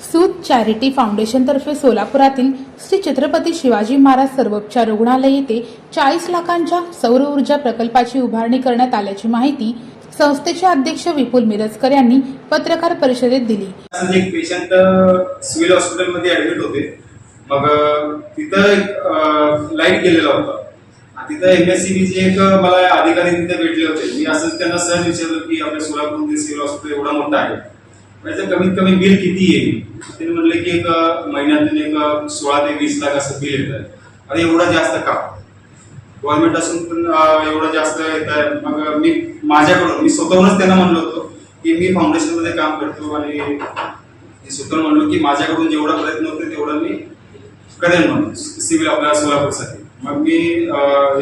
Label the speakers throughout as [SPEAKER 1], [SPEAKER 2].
[SPEAKER 1] सूत चॅरिटी फाउंडेशनतर्फे सोलापुरातील श्री छत्रपती शिवाजी महाराज सर्वोपचार रुग्णालय येथे चाळीस लाखांच्या सौर ऊर्जा प्रकल्पाची उभारणी करण्यात आल्याची माहिती संस्थेचे अध्यक्ष विपुल मिरजकर यांनी पत्रकार परिषदेत दिली.
[SPEAKER 2] एक पेशंट सिव्हिल हॉस्पिटलमध्ये ऍडमिट होते. मग तिथं लाइट गेलेला होता. तिथं एमएससीबीचे एक मला अधिकारी तिथे भेटले होते. मी असंच त्यांना सहज विचारलं की आपल्या सोलापूरमध्ये सिव्हिल हॉस्पिटल एवढा मोठा आहे. त्याचं कमीत कमी बिल किती येईल ते म्हणले की एक महिन्यातून एक सोळा ते वीस लाख असं बिल येत. आहे अरे एवढं जास्त का? गव्हर्नमेंट असून पण एवढं जास्त येत आहे. मग मी माझ्याकडून मी स्वतःहूनच त्यांना म्हणलो होतो की मी फाउंडेशनमध्ये काम करतो आणि मी स्वतः म्हणलो की माझ्याकडून जेवढा प्रयत्न होतो तेवढा मी करेन म्हणून सिव्हिल आपल्या सोलापूरसाठी. मग मी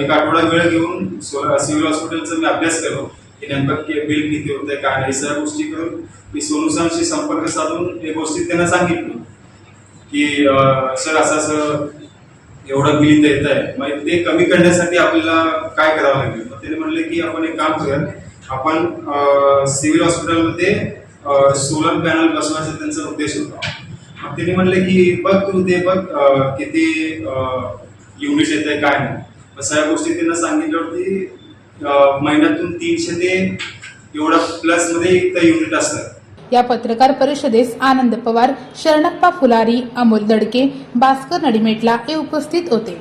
[SPEAKER 2] एक आठवडा वेळ घेऊन सिव्हिल हॉस्पिटलचा मी अभ्यास केलो. की नेमकं के- बिल किती होतंय काय नाही सगळ्या गोष्टी करून मी सोनुसांशी संपर्क साधून हे गोष्टी त्यांना सांगितलं. की सर असं असं एवढं बिल इथं येत आहे मग ते कमी करण्यासाठी आपल्याला काय करावं लागेल? मग त्याने म्हणले की आपण एक काम करूया. आपण सिव्हिल हॉस्पिटलमध्ये सोलर पॅनल बसवायचा त्यांचा उद्देश होता. मग त्यांनी म्हणले की बघ तू ते बघ किती युनिट येत आहे काय नाही. सगळ्या गोष्टी त्यांना सांगितल्यावरती अं, महिन्यातून तीनशे ते एवढा प्लसमध्ये एक युनिट असतात
[SPEAKER 1] या पत्रकार परिषदेस आनंद पवार शरणप्पा फुलारी अमोल दडके भास्कर नडिमेटला हे उपस्थित होते.